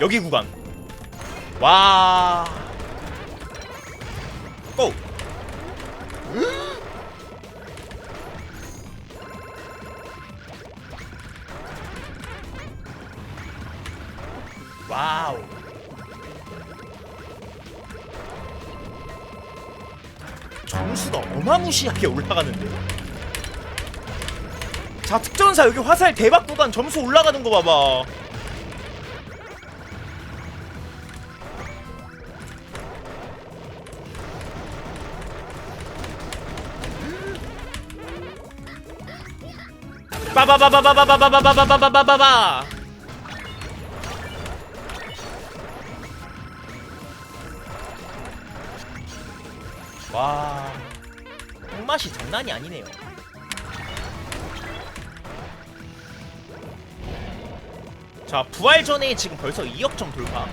여기 구간. 와. 고! 와우. 점수가 어마무시하게 올라가는데. 자 특전사 여기 화살 대박 구간 점수 올라가는 거 봐봐 빠바바바바바바바바바바바바바 와 맛이 장난이 아니네요. 자 부활 전에 지금 벌써 2억 점 돌파